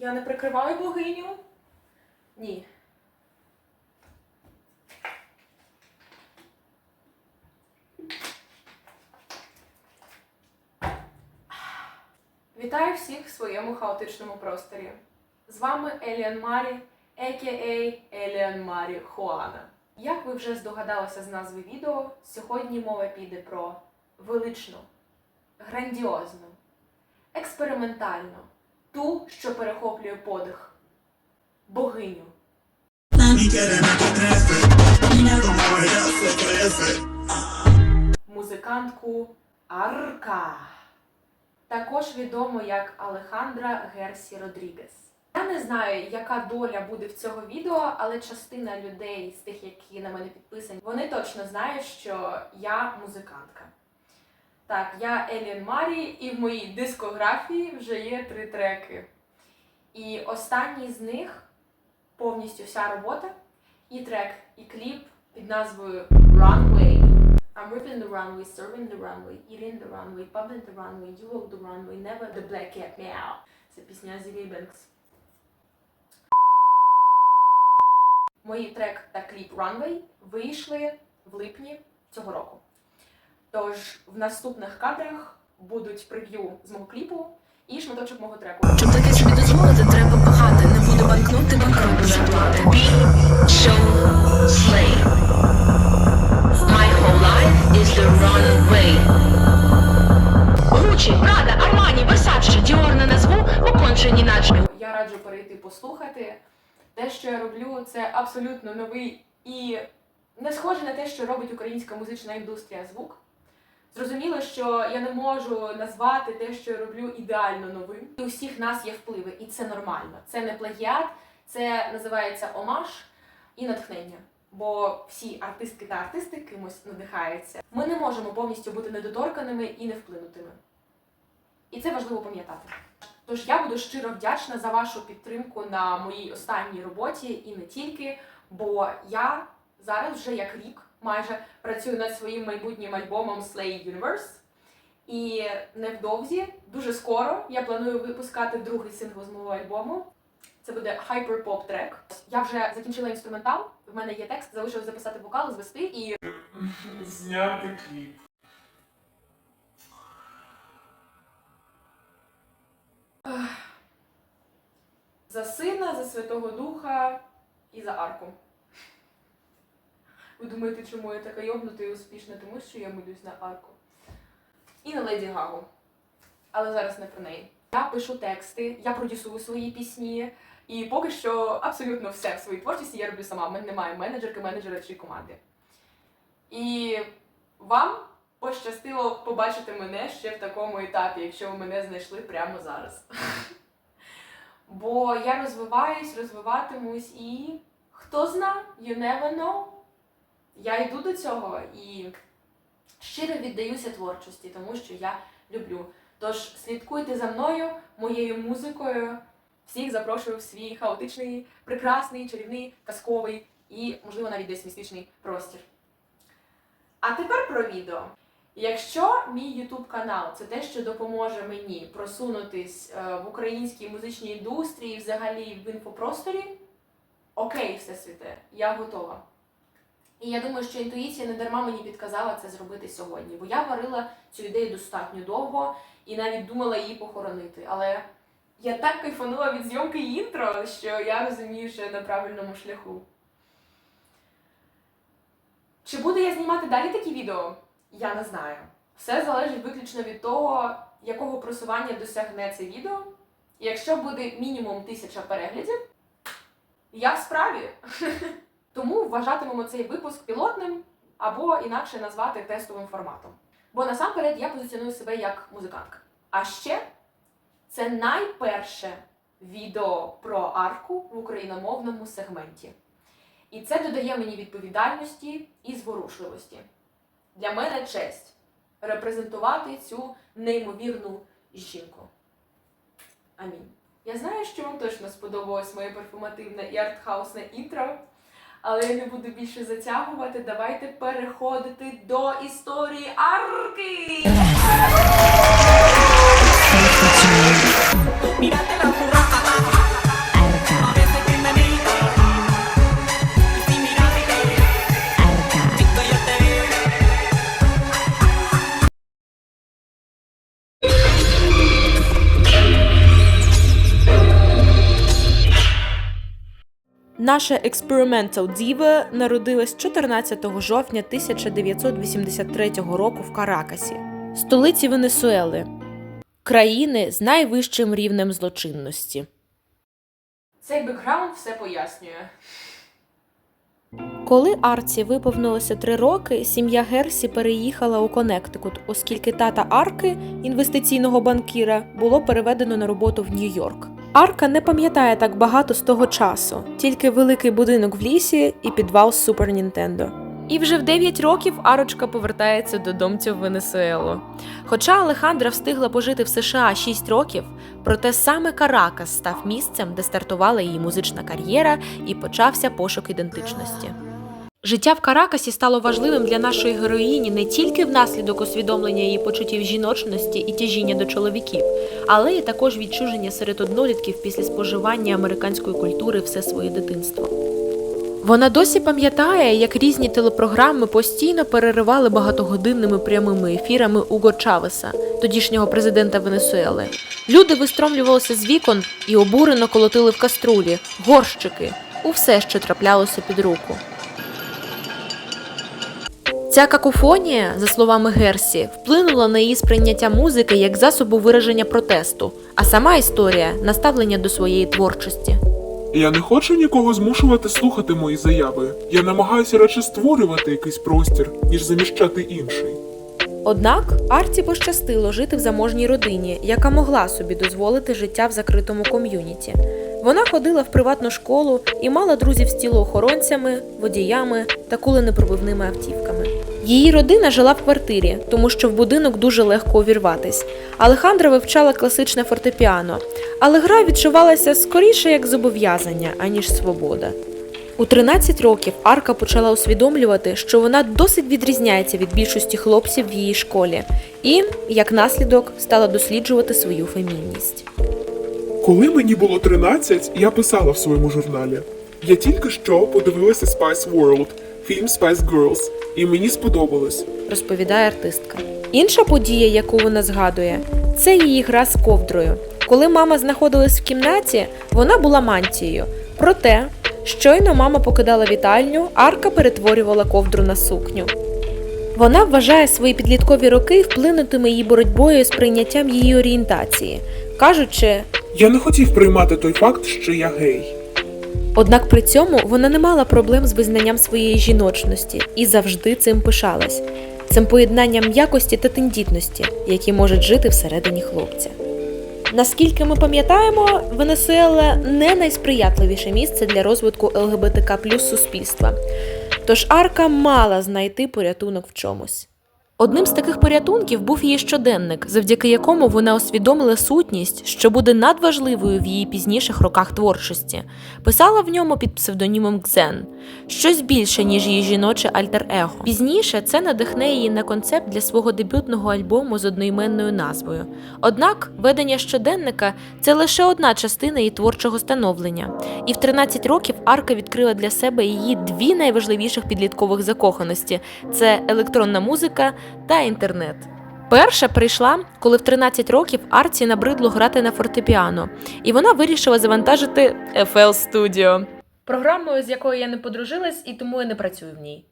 Я не прикриваю богиню? Ні. Вітаю всіх в своєму хаотичному просторі. З вами Еліан Марі, a.k.a. Еліан Марі Хуана. Як ви вже здогадалися з назви відео, сьогодні мова піде про величну, грандіозну, експериментальну, ту, що перехоплює подих, богиню. Музикантку Арка. Також відомо як Алехандра Герсі Родрігес. Я не знаю, яка доля буде в цього відео, але частина людей з тих, які на мене підписані, вони точно знають, що я музикантка. Так, я Еліан Марі, і в моїй дискографії вже є три треки. І останній з них повністю вся робота, і трек, і кліп під назвою Runway. I'm ripping the runway, serving the runway, eating the runway, pumping the runway, you walk the runway, never the black cat meow. Це пісня Зілі Бенкс. Мої трек та кліп Runway вийшли в липні цього року. Тож в наступних кадрах будуть прев'ю з мого кліпу і шматочок мого треку. Щоб таке собі дозволити, треба багато. Не буде банкнути, банкрот вже плати. Show, slay. My whole life is the runway. Гучі, Прада, Армані, Версаче, Діор не назву, бо конче наче. Я раджу перейти послухати. Те, що я роблю, це абсолютно новий і не схоже на те, що робить українська музична індустрія звук. Зрозуміло, що я не можу назвати те, що я роблю ідеально новим. І у всіх нас є впливи, і це нормально. Це не плагіат, це називається омаж і натхнення. Бо всі артистки та артисти кимось надихаються. Ми не можемо повністю бути недоторканими і невплинутими. І це важливо пам'ятати. Тож я буду щиро вдячна за вашу підтримку на моїй останній роботі і не тільки, бо я зараз вже як рік майже працюю над своїм майбутнім альбомом Slay Universe. І невдовзі, дуже скоро, я планую випускати другий сингл з мого альбому. Це буде hyperpop трек. Я вже закінчила інструментал. В мене є текст, залишилось записати вокал, звести і Зняти кліп. за сина, за Святого Духа і за арку. Ви думаєте, чому я така йобнута і успішна? Тому що я молюсь на арку. І на Леді Гагу. Але зараз не про неї. Я пишу тексти, я продюсую свої пісні, і поки що абсолютно все в своїй творчості я роблю сама. У мене немає менеджерки, менеджера чи команди. І вам пощастило побачити мене ще в такому етапі, якщо ви мене знайшли прямо зараз. Бо я розвиваюсь, розвиватимусь і хто зна, you never know. Я йду до цього і щиро віддаюся творчості, тому що я люблю. Тож слідкуйте за мною, моєю музикою. Всіх запрошую в свій хаотичний, прекрасний, чарівний, казковий і, можливо, навіть десь містичний простір. А тепер про відео. Якщо мій YouTube канал це те, що допоможе мені просунутись е, в українській музичній індустрії, взагалі в інфопросторі, окей, все світе, я готова. І я думаю, що інтуїція не дарма мені підказала це зробити сьогодні, бо я варила цю ідею достатньо довго і навіть думала її похоронити. Але я так кайфанула від зйомки інтро, що я розумію, що я на правильному шляху. Чи буду я знімати далі такі відео? Я не знаю. Все залежить виключно від того, якого просування досягне це відео. Якщо буде мінімум тисяча переглядів, я в справі. Тому вважатимемо цей випуск пілотним або інакше назвати тестовим форматом. Бо насамперед я позиціоную себе як музикантка. А ще це найперше відео про арку в україномовному сегменті. І це додає мені відповідальності і зворушливості. Для мене честь репрезентувати цю неймовірну жінку. Амінь. Я знаю, що вам точно сподобалось моє перформативне і артхаусне інтро, але я не буду більше затягувати. Давайте переходити до історії арки. Наша Experimental Diva народилась 14 жовтня 1983 року в Каракасі, столиці Венесуели, країни з найвищим рівнем злочинності. Цей бекграунд все пояснює. Коли Арці виповнилося три роки, сім'я Герсі переїхала у Коннектикут, оскільки тата Арки, інвестиційного банкіра, було переведено на роботу в Нью-Йорк. Арка не пам'ятає так багато з того часу, тільки великий будинок в лісі і підвал Супер Нінтендо. І вже в 9 років Арочка повертається додомцю в Венесуелу. Хоча Алехандра встигла пожити в США 6 років, проте саме Каракас став місцем, де стартувала її музична кар'єра і почався пошук ідентичності. Життя в Каракасі стало важливим для нашої героїні не тільки внаслідок усвідомлення її почуттів жіночності і тяжіння до чоловіків, але й також відчуження серед однолітків після споживання американської культури все своє дитинство. Вона досі пам'ятає, як різні телепрограми постійно переривали багатогодинними прямими ефірами Уго Чавеса, тодішнього президента Венесуели. Люди вистромлювалися з вікон і обурено колотили в каструлі, горщики, у все, що траплялося під руку. Ця какофонія, за словами Герсі, вплинула на її сприйняття музики як засобу вираження протесту, а сама історія наставлення до своєї творчості. Я не хочу нікого змушувати слухати мої заяви. Я намагаюся радше створювати якийсь простір, ніж заміщати інший. Однак Арті пощастило жити в заможній родині, яка могла собі дозволити життя в закритому ком'юніті. Вона ходила в приватну школу і мала друзів з тілоохоронцями, водіями та куленепробивними автівками. Її родина жила в квартирі, тому що в будинок дуже легко увірватись. Алехандра вивчала класичне фортепіано, але гра відчувалася скоріше як зобов'язання, аніж свобода. У 13 років Арка почала усвідомлювати, що вона досить відрізняється від більшості хлопців в її школі, і, як наслідок, стала досліджувати свою фемінність. Коли мені було 13, я писала в своєму журналі. Я тільки що подивилася Spice World, фільм Spice Girls, і мені сподобалось. розповідає артистка. Інша подія, яку вона згадує, це її гра з ковдрою. Коли мама знаходилась в кімнаті, вона була мантією. Проте, щойно мама покидала вітальню, Арка перетворювала ковдру на сукню. Вона вважає свої підліткові роки вплинутими її боротьбою з прийняттям її орієнтації, кажучи, Я не хотів приймати той факт, що я гей. Однак при цьому вона не мала проблем з визнанням своєї жіночності і завжди цим пишалась, цим поєднанням якості та тендітності, які можуть жити всередині хлопця. Наскільки ми пам'ятаємо, Венесуела не найсприятливіше місце для розвитку ЛГБТК плюс суспільства. Тож Арка мала знайти порятунок в чомусь. Одним з таких порятунків був її щоденник, завдяки якому вона усвідомила сутність, що буде надважливою в її пізніших роках творчості. Писала в ньому під псевдонімом Кзен, щось більше, ніж її жіноче альтер-его. Пізніше це надихне її на концепт для свого дебютного альбому з одноіменною назвою. Однак ведення щоденника це лише одна частина її творчого становлення. І в 13 років Арка відкрила для себе її дві найважливіших підліткових закоханості: це електронна музика та інтернет. Перша прийшла, коли в 13 років Арці набридло грати на фортепіано, і вона вирішила завантажити FL Studio. Програмою, з якою я не подружилась, і тому я не працюю в ній.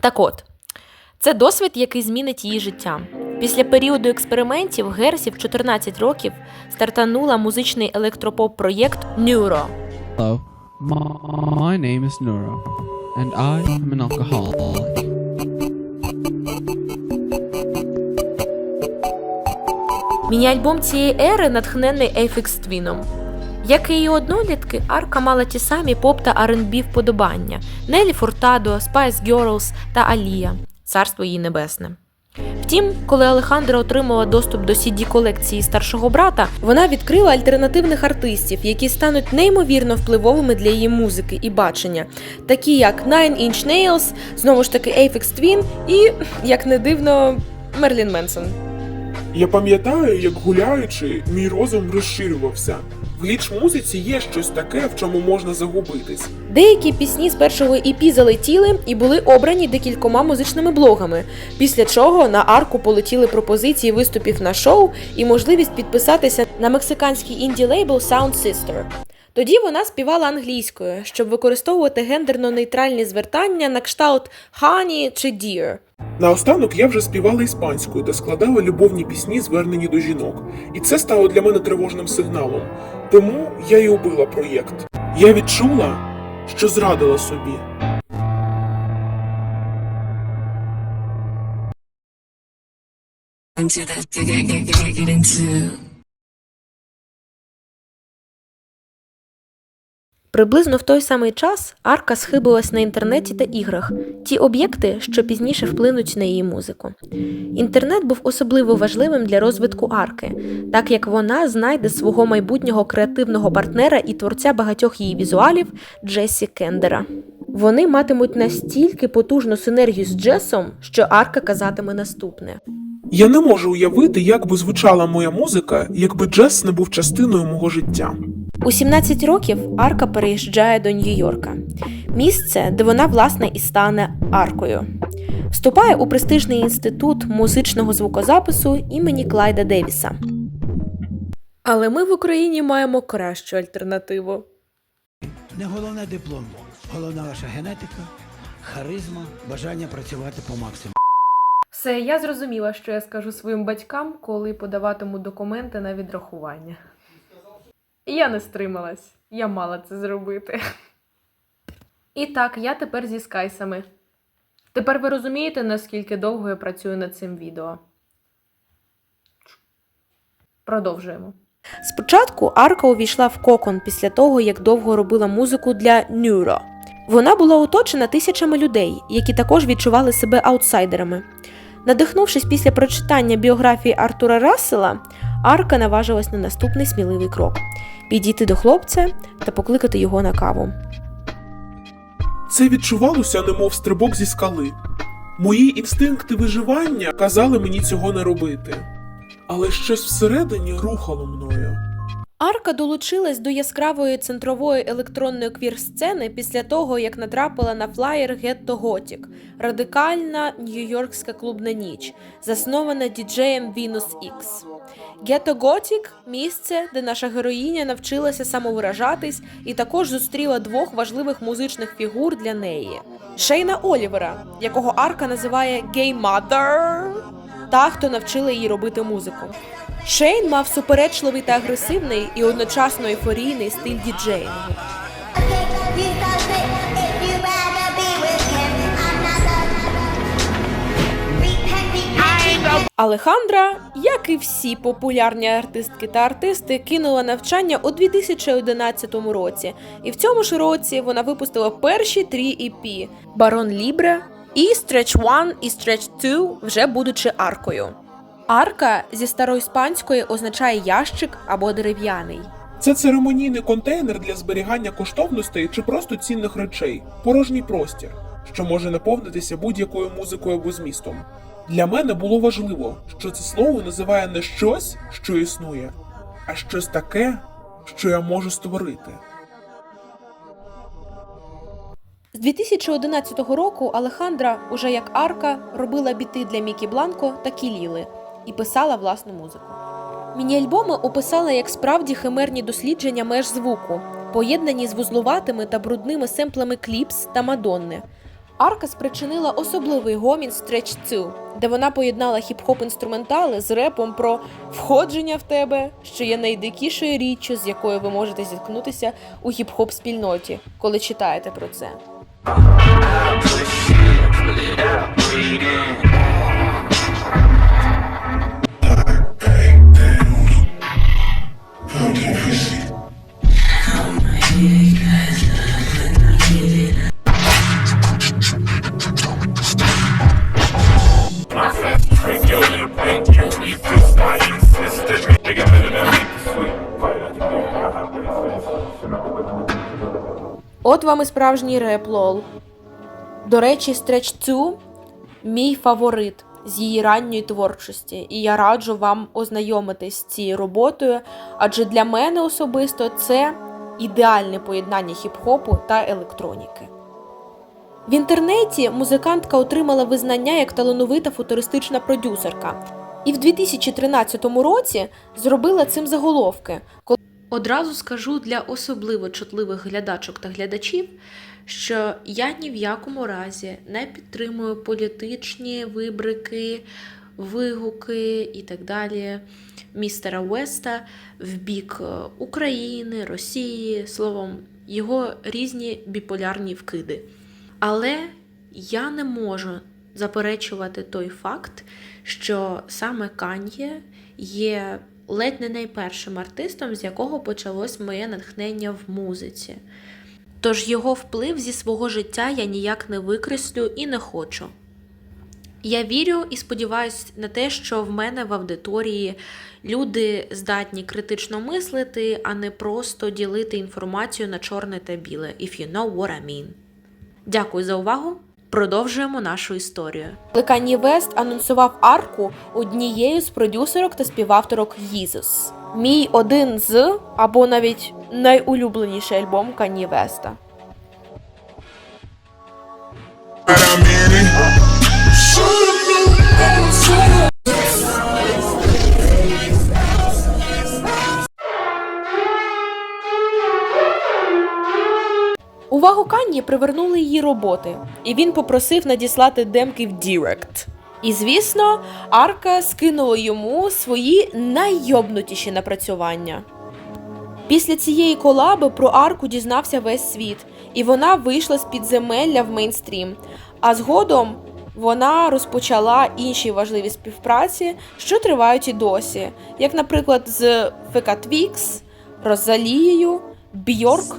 Так от, це досвід, який змінить її життя. Після періоду експериментів Герсі в 14 років стартанула музичний електропоп проєкт Neuro. My, my name is Nura, and I am an alcoholic. Міні-альбом цієї ери натхнений Aphex Twin. Як і її однолітки, Арка мала ті самі поп та R&B вподобання: Нелі Фуртадо, Spice Girls та Алія. Царство їй небесне. Втім, коли Алехандра отримала доступ до cd колекції старшого брата, вона відкрила альтернативних артистів, які стануть неймовірно впливовими для її музики і бачення, такі як Nine Inch Nails, знову ж таки Aphex Twin і, як не дивно, Мерлін Менсон. Я пам'ятаю, як гуляючи, мій розум розширювався. В гліч-музиці є щось таке, в чому можна загубитись. Деякі пісні з першого ІПі залетіли і були обрані декількома музичними блогами, після чого на арку полетіли пропозиції виступів на шоу і можливість підписатися на мексиканський інді лейбл Sound Sister. Тоді вона співала англійською, щоб використовувати гендерно-нейтральні звертання на кшталт «honey» чи «dear». Наостанок я вже співала іспанською та складала любовні пісні, звернені до жінок. І це стало для мене тривожним сигналом. Тому я і убила проєкт. Я відчула, що зрадила собі. into that get, get, get, get into Приблизно в той самий час Арка схибилась на інтернеті та іграх, ті об'єкти, що пізніше вплинуть на її музику. Інтернет був особливо важливим для розвитку арки, так як вона знайде свого майбутнього креативного партнера і творця багатьох її візуалів Джесі Кендера. Вони матимуть настільки потужну синергію з Джесом, що Арка казатиме наступне. Я не можу уявити, як би звучала моя музика, якби джаз не був частиною мого життя. У 17 років Арка переїжджає до Нью-Йорка, місце, де вона власне і стане аркою. Вступає у престижний інститут музичного звукозапису імені Клайда Девіса. Але ми в Україні маємо кращу альтернативу. Не головне диплом, головна ваша генетика, харизма, бажання працювати по максимуму. Все, я зрозуміла, що я скажу своїм батькам, коли подаватиму документи на відрахування. Я не стрималась, я мала це зробити. І так, я тепер зі скайсами. Тепер ви розумієте, наскільки довго я працюю над цим відео. Продовжуємо. Спочатку Арка увійшла в кокон після того, як довго робила музику для Нюро. Вона була оточена тисячами людей, які також відчували себе аутсайдерами. Надихнувшись після прочитання біографії Артура Рассела, Арка наважилась на наступний сміливий крок підійти до хлопця та покликати його на каву. Це відчувалося, немов стрибок зі скали. Мої інстинкти виживання казали мені цього не робити, але щось всередині рухало мною. Арка долучилась до яскравої центрової електронної квір-сцени після того, як натрапила на флаєр Гетто Готік радикальна нью-йоркська клубна ніч, заснована діджеєм Venus X. Гетто Готік місце, де наша героїня навчилася самовиражатись і також зустріла двох важливих музичних фігур для неї: Шейна Олівера, якого Арка називає Gay Mother, та хто навчила її робити музику. Шейн мав суперечливий та агресивний і одночасно ейфорійний стиль діджеїнгу. Алехандра, як і всі популярні артистки та артисти, кинула навчання у 2011 році, і в цьому ж році вона випустила перші три EP – Барон Лібре і Stretch 1 і Stretch 2, вже будучи аркою. Арка зі староіспанської означає ящик або дерев'яний. Це церемонійний контейнер для зберігання коштовностей чи просто цінних речей, порожній простір, що може наповнитися будь-якою музикою або змістом. Для мене було важливо, що це слово називає не щось, що існує, а щось таке, що я можу створити. З 2011 року Алехандра, уже як арка, робила біти для Мікі Бланко та Кіліли і писала власну музику. Міні-альбоми описала як справді химерні дослідження меж звуку, поєднані з вузлуватими та брудними семплами кліпс та мадонни. Арка спричинила особливий гомін Stretch 2, де вона поєднала хіп-хоп інструментали з репом про входження в тебе, що є найдикішою річчю, з якою ви можете зіткнутися у хіп-хоп спільноті, коли читаєте про це. От вам і справжній реп лол. До речі, Stretch 2 – мій фаворит. з її ранньої творчості, і я раджу вам ознайомитись з цією роботою, адже для мене особисто це ідеальне поєднання хіп-хопу та електроніки. В інтернеті музикантка отримала визнання як талановита футуристична продюсерка, і в 2013 році зробила цим заголовки. Одразу скажу для особливо чутливих глядачок та глядачів, що я ні в якому разі не підтримую політичні вибрики, вигуки і так далі містера Веста в бік е, України, Росії, словом, його різні біполярні вкиди. Але я не можу заперечувати той факт, що саме Кан'є є ледь не найпершим артистом, з якого почалось моє натхнення в музиці. Тож його вплив зі свого життя я ніяк не викреслю і не хочу. Я вірю і сподіваюся на те, що в мене в аудиторії люди здатні критично мислити, а не просто ділити інформацію на чорне та біле, if you know what I mean. Дякую за увагу. Продовжуємо нашу історію. Кані Вест анонсував арку однією з продюсерок та співавторок Їзус. Мій один з або навіть найулюбленіший альбом Кані Веста. Увагу привернули її роботи, і він попросив надіслати демки в Дірект. І звісно, Арка скинула йому свої наййобнутіші напрацювання. Після цієї колаби про Арку дізнався весь світ, і вона вийшла з підземелля в мейнстрім. А згодом вона розпочала інші важливі співпраці, що тривають і досі, як, наприклад, з ФК Твікс, Розалією, Бьорк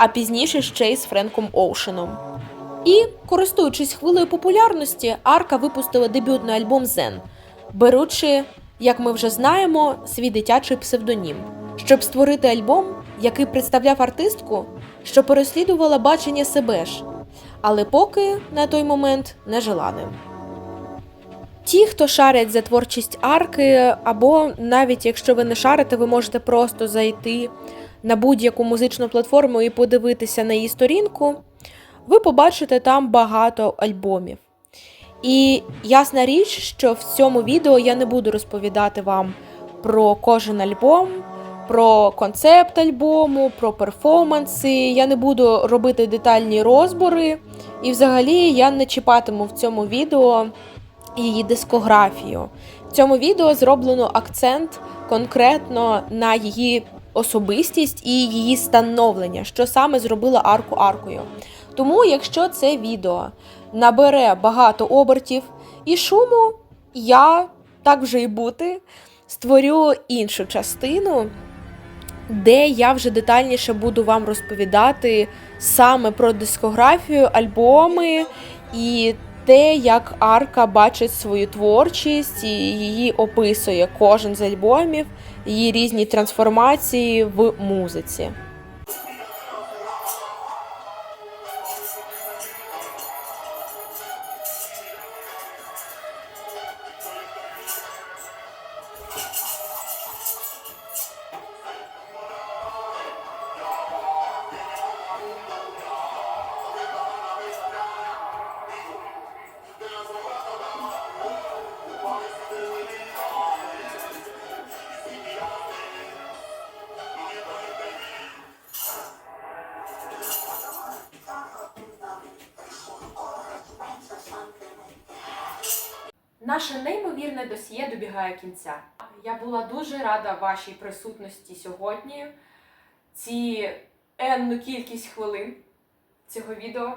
а пізніше ще й з Френком Оушеном. І, користуючись хвилею популярності, Арка випустила дебютний альбом Zen, беручи, як ми вже знаємо, свій дитячий псевдонім, щоб створити альбом, який представляв артистку, що переслідувала бачення себе ж, але поки на той момент не жила ним. Ті, хто шарять за творчість арки, або навіть якщо ви не шарите, ви можете просто зайти на будь-яку музичну платформу і подивитися на її сторінку, ви побачите там багато альбомів. І ясна річ, що в цьому відео я не буду розповідати вам про кожен альбом, про концепт альбому, про перформанси. Я не буду робити детальні розбори. І взагалі я не чіпатиму в цьому відео її дискографію. В цьому відео зроблено акцент конкретно на її особистість і її становлення, що саме зробила арку аркою. Тому, якщо це відео набере багато обертів і шуму, я так вже й бути створю іншу частину, де я вже детальніше буду вам розповідати саме про дискографію, альбоми і те, як Арка бачить свою творчість і її описує кожен з альбомів, її різні трансформації в музиці. Наше неймовірне досьє добігає кінця. Я була дуже рада вашій присутності сьогодні. Ці енну кількість хвилин цього відео.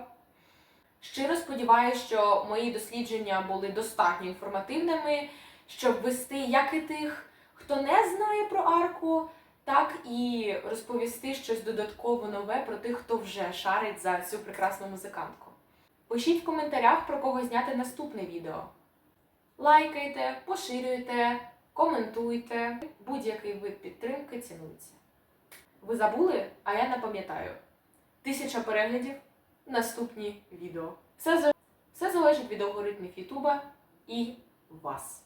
Щиро сподіваюся, що мої дослідження були достатньо інформативними, щоб вести як і тих, хто не знає про арку, так і розповісти щось додатково нове про тих, хто вже шарить за цю прекрасну музикантку. Пишіть в коментарях, про кого зняти наступне відео. Лайкайте, поширюйте, коментуйте. Будь-який вид підтримки цінується. Ви забули, а я напам'ятаю. Тисяча переглядів, наступні відео. Все, все залежить від алгоритмів Ютуба і вас.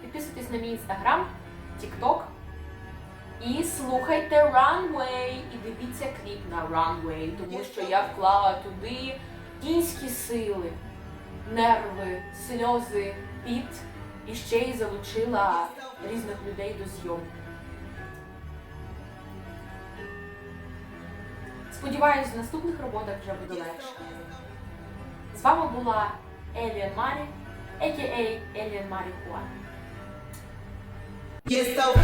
Підписуйтесь на мій інстаграм, Тікток. І слухайте Runway і дивіться кліп на Runway, тому що я вклала туди кінські сили, нерви, сльози, піт і ще й залучила різних людей до зйомки. Сподіваюсь, в наступних роботах вже буде легше. З вами була Еліан Марі, a.k.a. Еліан Марі Хуан. You so